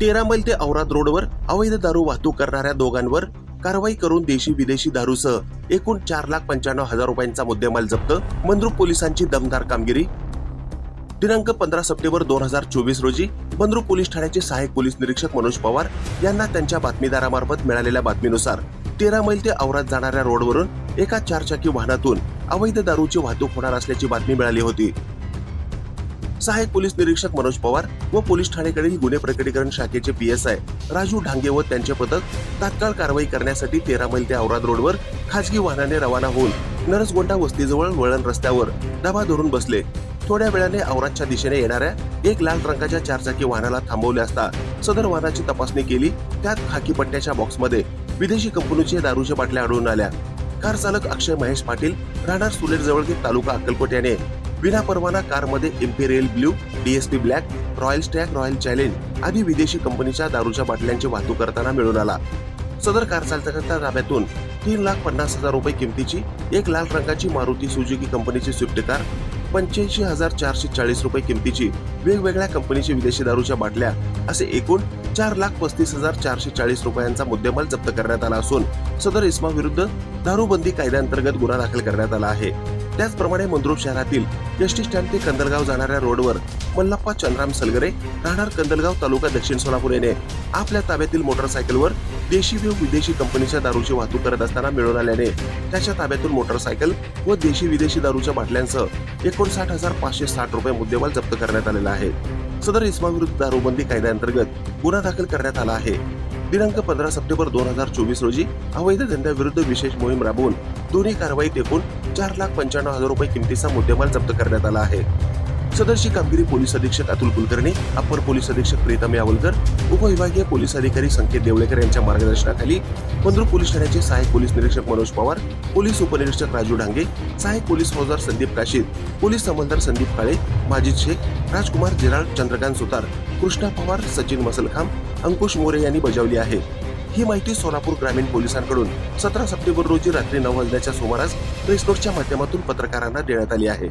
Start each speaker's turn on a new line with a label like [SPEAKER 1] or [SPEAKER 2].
[SPEAKER 1] तेरा मैल ते औराद रोडवर अवैध दारू वाहतूक करणाऱ्या दोघांवर कारवाई करून देशी विदेशी दारूसह एकूण चार लाख पंच्याण्णव हजार रुपयांचा मुद्देमाल जप्त मंद्रुप पोलिसांची दमदार कामगिरी. दिनांक पंधरा सप्टेंबर दोन हजार चोवीस रोजी बंद्रू पोलीस ठाण्याचे सहाय्यक पोलीस निरीक्षक मनोज पवार यांना त्यांच्या बातमीदारामार्फत मिळालेल्या बातमीनुसार तेरा मैल ते औराद जाणाऱ्या रोडवरून एका चारचाकी वाहनातून अवैध दारूची वाहतूक होणार असल्याची बातमी मिळाली होती. सहाय्यक पोलीस निरीक्षक मनोज पवार व पोलीस ठाणेकडील गुन्हे प्रकटीकरण शाखेचे पीएसआय राजू ढांगे व त्यांचे पथक तात्काळ कारवाई करण्यासाठी तेरा मैल ते औराद रोडवर खाजगी वाहनाने रवाना होऊन नरसगोंडा वस्तीजवळ वळण रस्त्यावर डबा धरून बसले. थोड्या वेळाने औरादच्या दिशेने येणाऱ्या एक लाल रंगाच्या चारचाकी वाहनाला थांबवले असता सदर वाहनाची तपासणी केली. त्यात खाकी पट्ट्याच्या बॉक्समध्ये विदेशी कंपनीचे दारूच्या बाटल्या आढळून आल्या. कार चालक अक्षय महेश पाटील राहणार सुलेट जवळगे तालुका अक्कलकोट याने विना परवाना कारमध्ये Imperial Blue DSP Black Royal Stag Royal Challenge आदी विदेशी कंपनीच्या दारूच्या बाटल्यांची वाहतूक करताना मिळून आला. सदर कार चालकांच्या ताब्यातून तीन लाख पन्नास हजार रुपये किमतीची एक लाल रंगाची मारुती सुजुकी कंपनीची स्विफ्ट कार पंच्याऐंशी हजार चारशे चाळीस रुपये किमतीची वेगवेगळ्या कंपनीची विदेशी दारूच्या बाटल्या असे एकूण चार लाख पस्तीस हजार चारशे चाळीस रुपयांचा मुद्देमाल जप्त करण्यात आला असून सदर इस्मा विरुद्ध दारूबंदी कायद्याअंतर्गत गुन्हा दाखल करण्यात आला आहे. त्याचप्रमाणे मंद्रुप शहरातील एसटी स्टँड ते कंदलगाव जाणाऱ्या रोडवर मल्लप्पा चंद्राम सलगरे राहणार कंदलगाव तालुका दक्षिण सोलापूर येणे आपल्या ताब्यातील मोटरसायकलवर देशी व विदेशी कंपनीच्या दारूची वाहतूक करत असताना मिळून आल्याने त्याच्या ताब्यातून मोटरसायकल व देशी विदेशी दारूच्या बाटल्यांसह एकोणसाठ हजार पाचशे साठ रुपये मुद्देमाल जप्त करण्यात आलेला आहे. सदर इस्माविरुद्ध दारूबंदी कायद्याअंतर्गत गुन्हा दाखल करण्यात आला आहे. दिनांक पंधरा सप्टेंबर दोन हजार चोवीस रोजी अवैध धंद्याविरुद्ध विशेष मोहीम राबवून दोन्ही कारवाईत एकूण चार लाख पंच्याण्णव हजार रुपये किमतीचा मुद्देमाल जप्त करण्यात आला आहे. सदरची कामगिरी पोलीस अधीक्षक अतुल कुलकर्णी अप्पर पोलीस अधीक्षक प्रीतम यावलकर उपविभागीय पोलीस अधिकारी संकेत देवळेकर यांच्या मार्गदर्शनाखाली मंद्रुप पोलीस ठाण्याचे सहाय्यक पोलीस निरीक्षक मनोज पवार पोलीस उपनिरीक्षक राजू डांगे सहाय्यक पोलीस फौजदार संदीप काशीद पोलीस अंमलदार संदीप काळे माजिद शेख राजकुमार जिराळ चंद्रकांत सुतार कृष्णा पवार सचिन मसलखाम अंकुश मोरे यांनी बजावली आहे. ही माहिती सोलापूर ग्रामीण पोलिसांकडून सतरा सप्टेंबर रोजी रात्री नऊ वाजण्याच्या सुमारास प्रेस नोटच्या माध्यमातून पत्रकारांना देण्यात आली आहे.